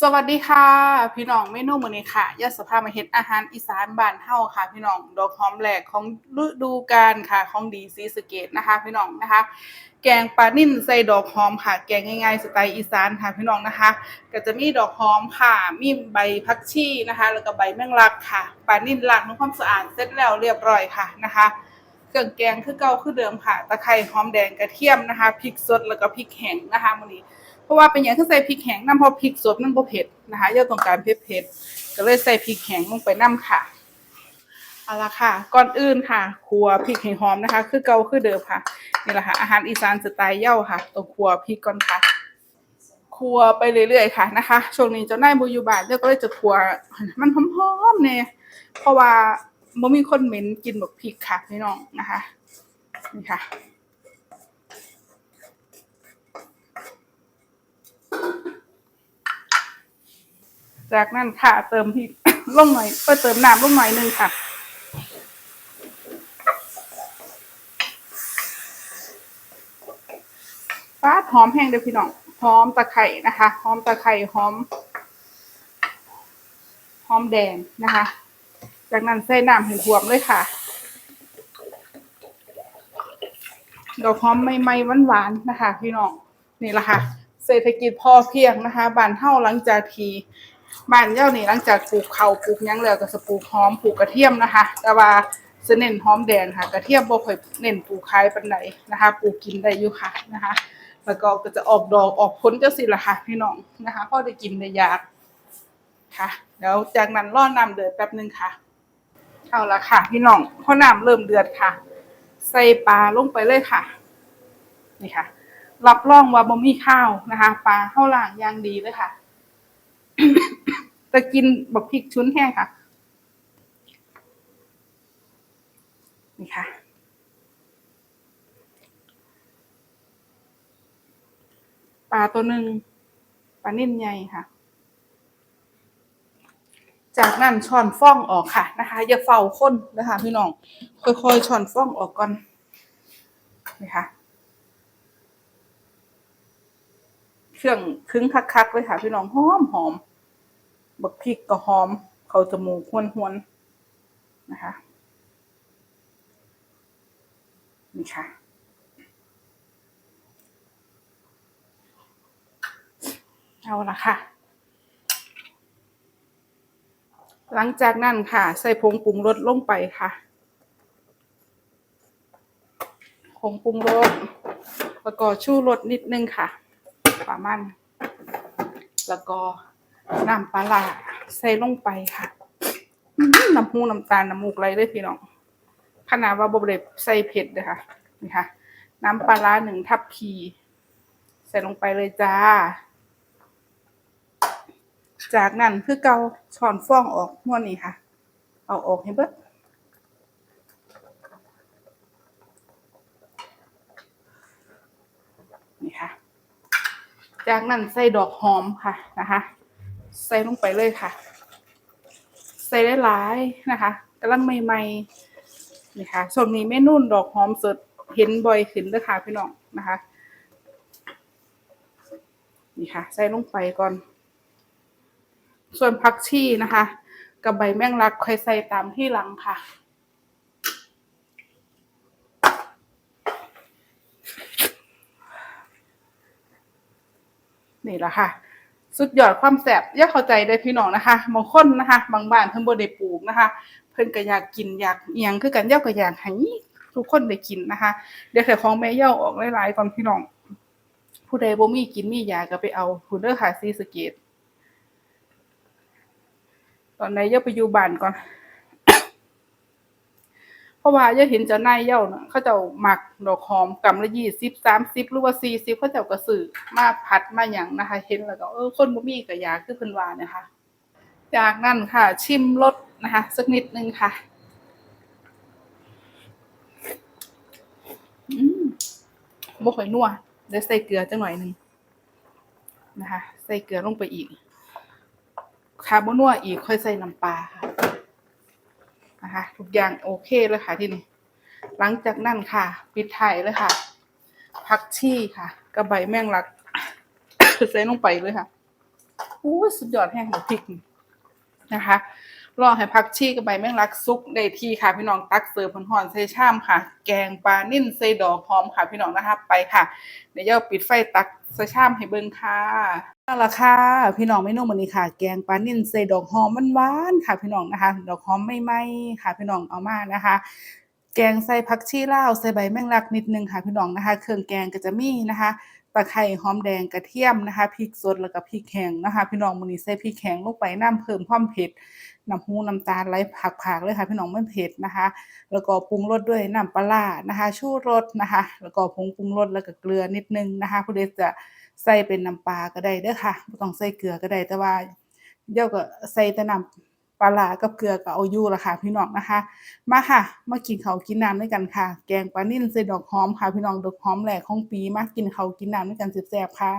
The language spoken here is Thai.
สวัสดีค่ะ พี่น้องเมนูมื้อนี้ค่ะยาสภามาเฮ็ดอาหารอีสานบ้านเฮาค่ะ พี่น้องดอกหอมแหลกของฤดูกาลค่ะของดีศรีสเกษนะคะ พี่น้องนะคะ แกงปลานิ่มใส่ดอกหอมค่ะ แกงง่ายๆสไตล์อีสานค่ะพี่น้องนะคะ ก็จะมีดอกหอมค่ะมีใบผักชีนะคะ แล้วก็ใบแมงลักค่ะปลานิ่มล้างทำความสะอาดเสร็จแล้วเรียบร้อยค่ะนะคะเครื่องแกงคือเก่าคือเดิมค่ะ ตะไคร้หอมแดงกระเทียมนะคะพริกสดแล้วก็พริกแห้งนะคะมื้อนี้ เพราะว่าเป็นอย่างที่ใส่พริกแห้งน้ำพราะพริกสดมันบ่เผ็ดนะคะย่าต้องการเผ็ดๆก็เลยใส่พริกแห้งลงไปน้ำค่ะเอาละค่ะ ก่อนอื่นค่ะคั่วพริกให้หอมนะคะ คือเก่าคือเดิมค่ะนี่แหละค่ะ อาหารอีสานสไตล์เย่าค่ะต้องคั่วพริกก่อนค่ะคั่วไปเรื่อยๆค่ะนะคะช่วงนี้เจ้านายบ่อยู่บ้านเจ้าก็เลยจะคั่วมันหอมๆแน่เพราะว่าบ่มีคนเหม็นกินแบักพริกค่ะพี่น้องนะคะนี่ค่ะ จากนั้นค่ะเติมพริกลงหน่อยเออเติมน้ำลงหน่อยหนึงค่ะฟ้าดหอมแห้งเด้อพี่น้อง หอมตะไคร่นะคะ หอมตะไคร่หอม หอมแดงนะคะ จากนั้นใส่น้ำให้ท่วมเลยค่ะ ดอกหอมใหม่ๆหวานๆนะคะ พี่น้อง นี่แหละค่ะ เศรษฐกิจพอเพียงนะคะบ้านเฮาหลังจากที่ บ้านเจ้านี่หลังจากปลูกข้าวปลูกยังแล้วก็จะปลูกหอมปลูกกระเทียมนะคะ แต่ว่าจะเน้นหอมแดงค่ะกระเทียมบ่ค่อยเน้นปลูกขายปานใดนะคะปลูกกินได้อยู่ค่ะนะคะ แล้วก็ก็จะออกดอกออกผลจังซี่ล่ะค่ะพี่น้องนะคะพอได้กินได้ยากค่ะแล้วจากนั้นรอน้ำเดือดแป๊บนึงค่ะเอาละค่ะ พี่น้องพอน้ำเริ่มเดือดค่ะ ใส่ปลาลงไปเลยค่ะนี่ค่ะ รับรองว่าบ่มีข้าวนะคะปลาเข้าล่างอย่างดีเลยค่ะ จะกินบักพริกชุนแห้งค่ะ นี่ค่ะ ปลาตัวหนึ่งปลานิ่มใหญ่ค่ะ จากนั้นช้อนฟ้องออกค่ะนะคะ อย่าเฝ้าค้นนะคะพี่น้อง ค่อยๆช้อนฟ้องออกก่อนนี่ค่ะเครื่องคึ้งคักๆเลยค่ะพี่น้องหอมหอม บักพริกก็หอม เขาจมูกหวนหวนๆนะคะ นี่ค่ะ เอาละค่ะ หลังจากนั้นค่ะ ใส่ผงปรุงรสลงไปค่ะ ผงปรุงรสแล้วก็ชูรสนิดนึงค่ะ ประมาณแล้วก็ น้ำปลาร้าใส่ลงไปค่ะน้ำหูน้ำตาลน้ำมูกไหลเลยพี่น้องขนาดว่าบ่ได้ใส่เผ็ดเลยค่ะนี่ค่ะ น้ำปลาร้าหนึ่งทัพพี ใส่ลงไปเลยจ้า จากนั้นคือเกาช้อนฟ้องออกม้วนนี้ค่ะ เอาออกให้เบิดนี่ค่ะ จากนั้นใส่ดอกหอมค่ะนะคะ ใส่ลงไปเลยค่ะ ใส่หลายๆนะคะกำลังใหม่ๆนี่ค่ะช่วงนี้เมนูดอกหอมสดเห็นบ่อยขึ้นเด้อค่ะพี่น้องนะคะนี่ค่ะ ใส่ลงไปก่อน ส่วนผักชีนะคะ กับใบแมงลักค่อยใส่ตามที่หลังค่ะนี่แหละค่ะ สุดยอดความแสบยากเข้าใจได้พี่น้องนะคะบางคนนะคะ บางบ้านเพิ่นบ่ได้ปลูกนะคะ เพิ่นก็อยากกินอยากเอียงคือกันเย้าก็อยากให้ทุกคนได้กินนะคะ เดี๋ยวแค่ของแม่เย้าออกหลายๆก่อนพี่น้อง ผู้ใดบ่มีกินมีอยากก็ไปเอาผู้เด้อค่ะศรีสเกตตอนนี้ย่าไปอยู่บ้านก่อน เพราะว่าย่าเห็นจ้านายเย่าน่ะเขาเจ้าหมักดอกหอมกำละยี่สิบสามสิบหรือว่าสี่สิบเขาเจ้าก็ซื้อมาผัดมาหยังนะคะ เห็นแล้วก็เออคนบ่มีก็อยาคือเพิ่นว่านะคะ จากนั้นค่ะชิมรสนะคะ สักนิดนึงค่ะอืมบ่ค่อยนัวเดี๋ยวใส่เกลือจักหน่อยหนึงนะคะ ใส่เกลือลงไปอีกคาร์บนัวอีกค่อยใส่น้ำปลาค่ะ นะคะ ทุกอย่างโอเคเลยค่ะที่นี่หลังจากนั้นค่ะปิดท้ายเลยค่ะผักชีค่ะกับใบแมงลักใส่ลงไปเลยค่ะอู้สุดยอดแห้งหมพริกนะคะ รอให้ผักชีกับใบแมงลักซุกได้ที่ค่ะพี่น้องตักเสิร์ฟหอนใส่ชามค่ะ แกงปลานิ่นใส่ดอกหอมค่ะพี่น้องนะคะไปค่ะเดี๋ยวปิดไฟตักใส่ชามให้เบิ่งค่ะเอาละค่ะพี่น้องเมนูมื้อนี้ค่ะ แกงปลานิ่นใส่ดอกหอมหวานๆค่ะพี่น้องนะคะ ดอกหอมใหม่ๆค่ะ พี่น้องเอามานะคะแกงใส่ผักชีลาวใส่ใบแมงลักนิดนึงค่ะพี่น้องนะคะ เครื่องแกงก็จะมีนะคะตะไคร้หอมแดงกระเทียมนะคะพริกสดแล้วก็พริกแห้งนะคะ พี่น้องมื้อนี้ใส่พริกแห้งลงไปน้ำเพิ่มความเผ็ด น้ำหูน้ำตาลไหลผักๆเลยค่ะพี่น้องไม่เผ็ดนะคะ แล้วก็ปรุงรสด้วยน้ำปลานะคะชูรสนะคะ แล้วก็ผงปรุงรสแล้วก็เกลือนิดนึงนะคะผู้ใดจะใส่เป็นน้ำปลาก็ได้เด้อค่ะบ่ต้องใส่เกลือก็ได้แต่ว่าเดี๋ยวก็ใส่แต่น้ำปลากับเกลือก็เอาอยู่ละค่ะพี่น้องนะคะ มาค่ะมากินเขากินน้ำด้วยกันค่ะ แกงปลานิ่นใส่ดอกหอมค่ะพี่น้องดอกหอมแหลกของปีมากินเขากินน้ำด้วยกันแซ่บๆค่ะ